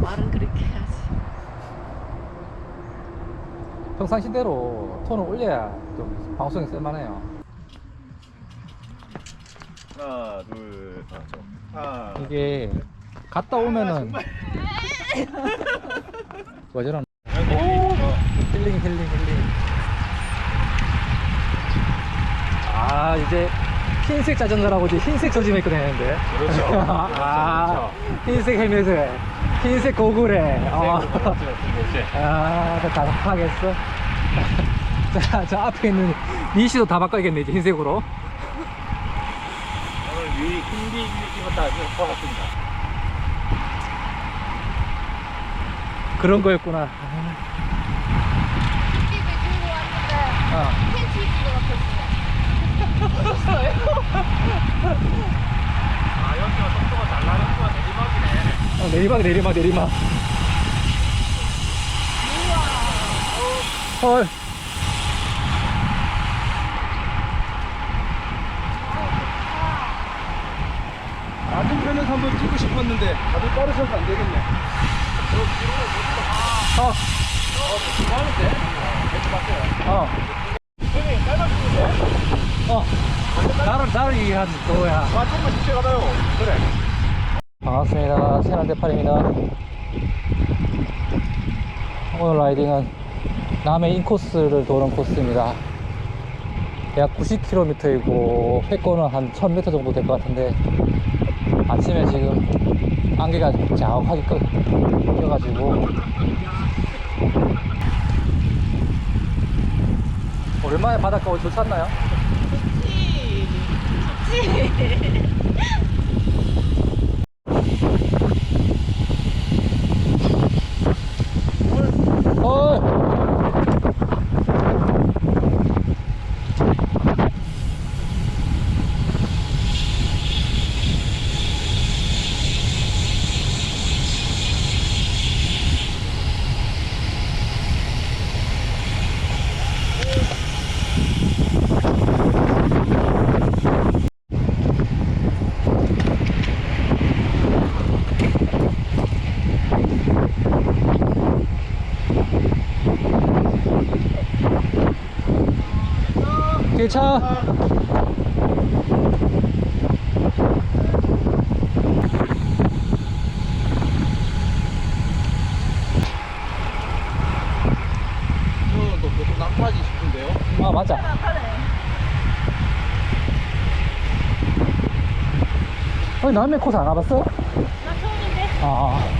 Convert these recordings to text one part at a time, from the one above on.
말은 그렇게 해야지. 평상시대로 톤을 올려야 좀 방송이 쓸만해요. 하나 둘 아, 저. 하나 이게 갔다 오면은 왜 저런. 오! 힐링 힐링 힐링. 아 이제 흰색 자전거라고 이제 흰색 입고 다니는데. 그렇죠. 아 흰색 헬멧에 흰색 고글에 어. 아, 다 바꿔야겠어. 자, 저 앞에 있는 니시도 다 바꿔야겠네, 이제 흰색으로. 오늘 위 hindi 입었다 뽑았습니다 그런 거였구나. TV를 들고 왔는데 어. 팬티 입은 것 같았어요. 아 여기가 속도가 잘 나는구나 내리막이네 어, 내리막, 내리막, 내리막. 헐. 맞은편에서 한번 찍고 싶었는데 다들 빠르셔서 안 되겠네. 어, 어. 어. 나를, 나를 얘기한 그거야. 아 조금만 집에 가봐요 그래 반갑습니다. 채널 대팔입니다. 오늘 라이딩은 남해 인코스를 도는 코스입니다. 약 90km이고 회권은 한 1000m 정도 될 것 같은데 아침에 지금 안개가 자욱하게 껴- 껴가지고 오랜만에 바닷가 오기 좋지 않나요? しい。 차, 아, 맞아. 아니 남의 코스 안 와봤어? 나 처음인데. 아. 아.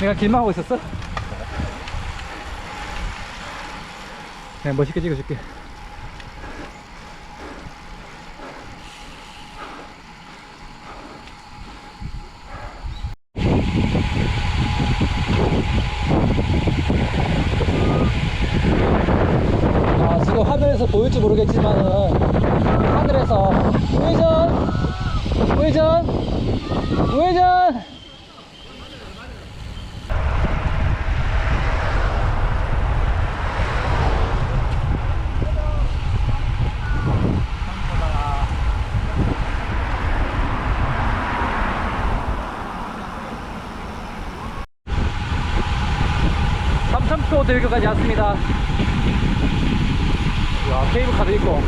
내가 길만 하고 있었어? 네, 멋있게 찍어줄게. 아, 지금 화면에서 보일지 모르겠지만은, 하늘에서 우회전! 우회전! 우회전! 대교까지 왔습니다. 야, 케이블카도 있고.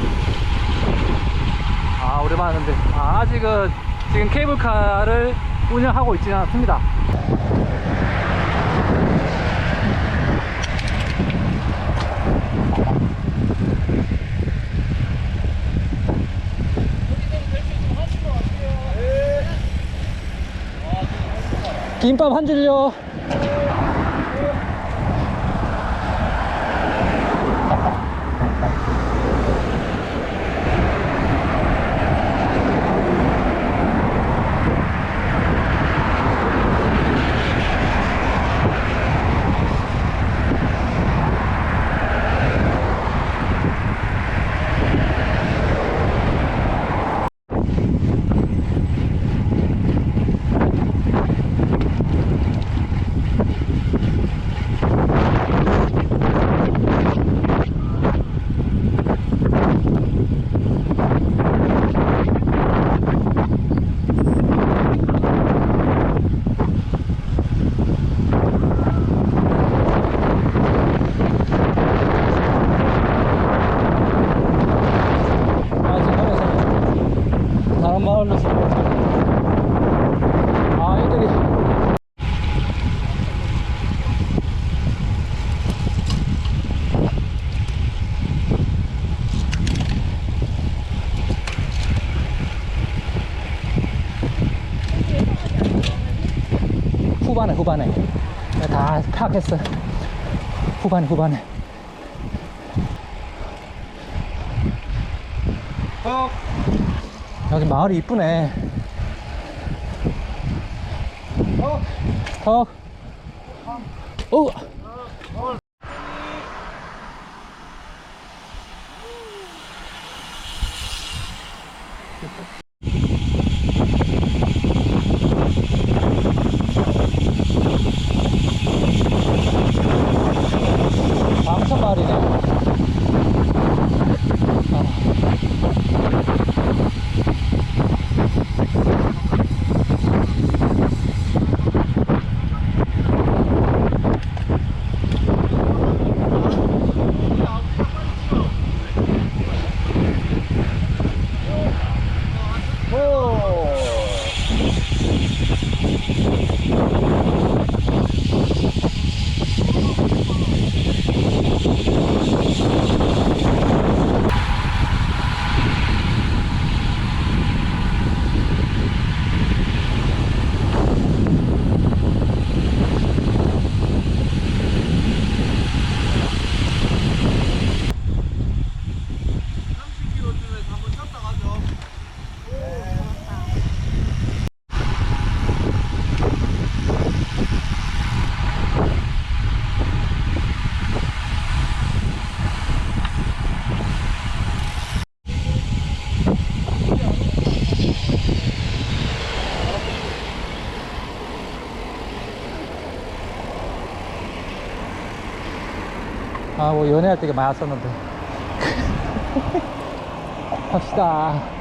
아, 오랜만에 하는데. 아, 아직은 지금 케이블카를 운영하고 있지는 않습니다. 김밥 한 줄요. 후반에 후반에 네, 다 파악했어 후반에 후반에 어, 여기 마을이 이쁘네 어. 어. 어. 방천 마을이네. 아. 아, 뭐 연애할 때 많이 썼는데. 갑시다.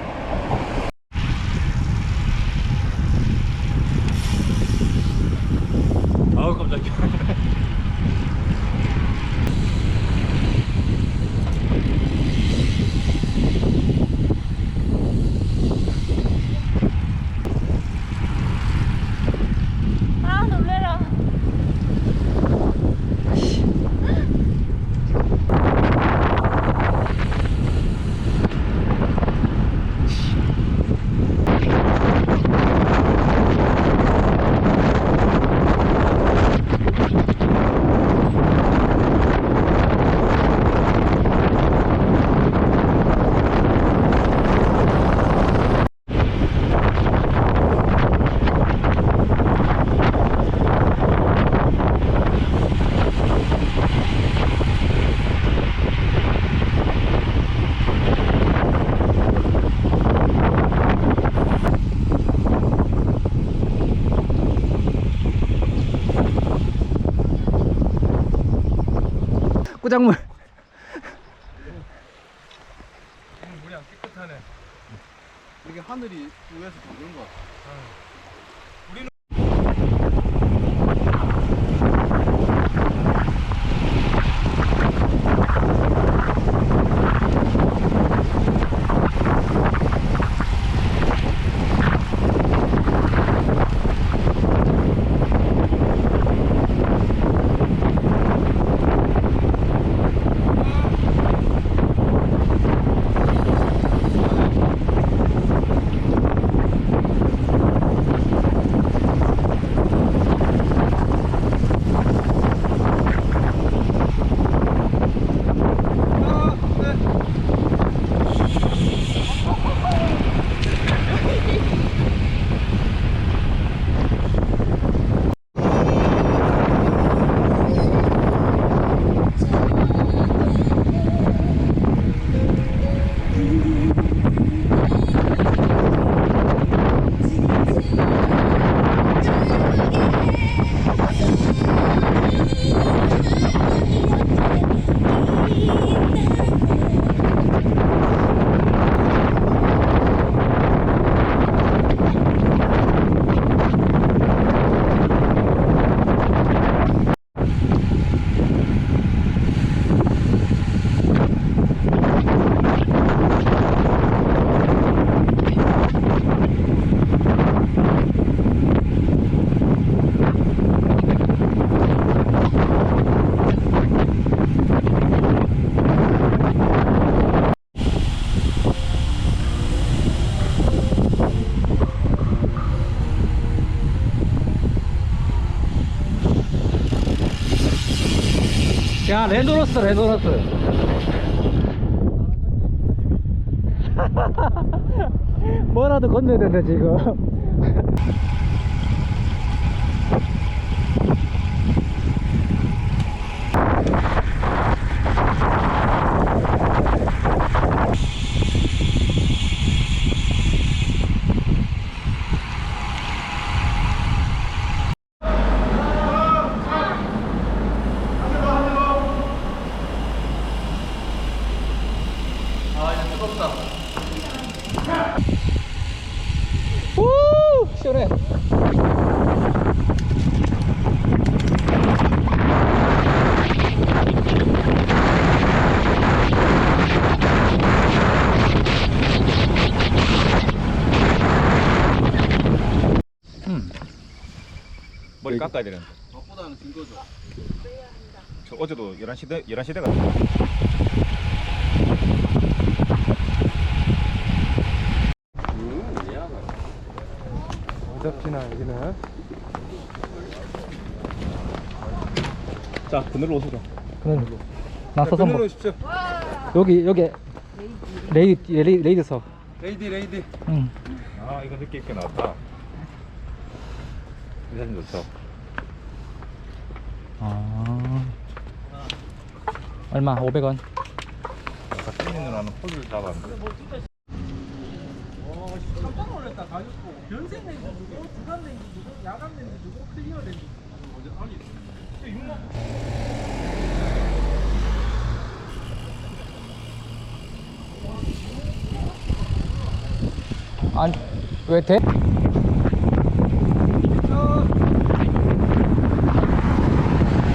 안 깨끗하네. 이게 하늘이 위에서 보는 것 같아. 야 레노로스 레노로스. 뭐라도 건져야 된다 지금 우 시원해 음. 머리 깎아야 되는데. 밥보다는 긴 거죠. 저 어제도 11시 대 11시 대가 어차피나 여기는 자, 그늘로 오시죠. 그는 나서서 그늘로 뭐 오십시오. 여기 여기 레이디 레이, 레이드석 레이디 레이디. 응. 아, 이거 느낌 있게 나왔다. 이 사진 좋죠. 아. 얼마? 500원. 아까 찐이 누나는 폴을 잡았는데. 깜짝 놀랐다. 가지고. 변색 렌즈 누구, 주간 렌즈 누구, 야간 렌즈 누구, 클리어 렌즈 누구. 아니 진짜 육만 안왜 돼?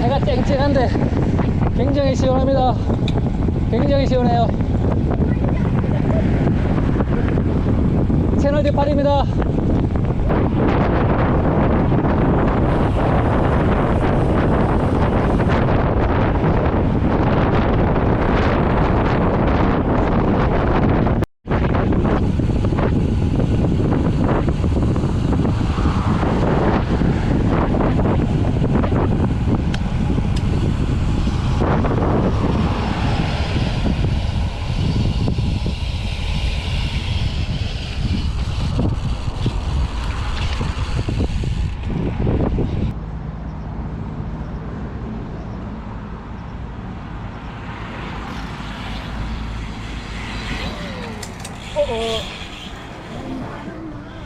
해가 쨍쨍한데 굉장히 시원합니다. 굉장히 시원해요. 채널 D8입니다.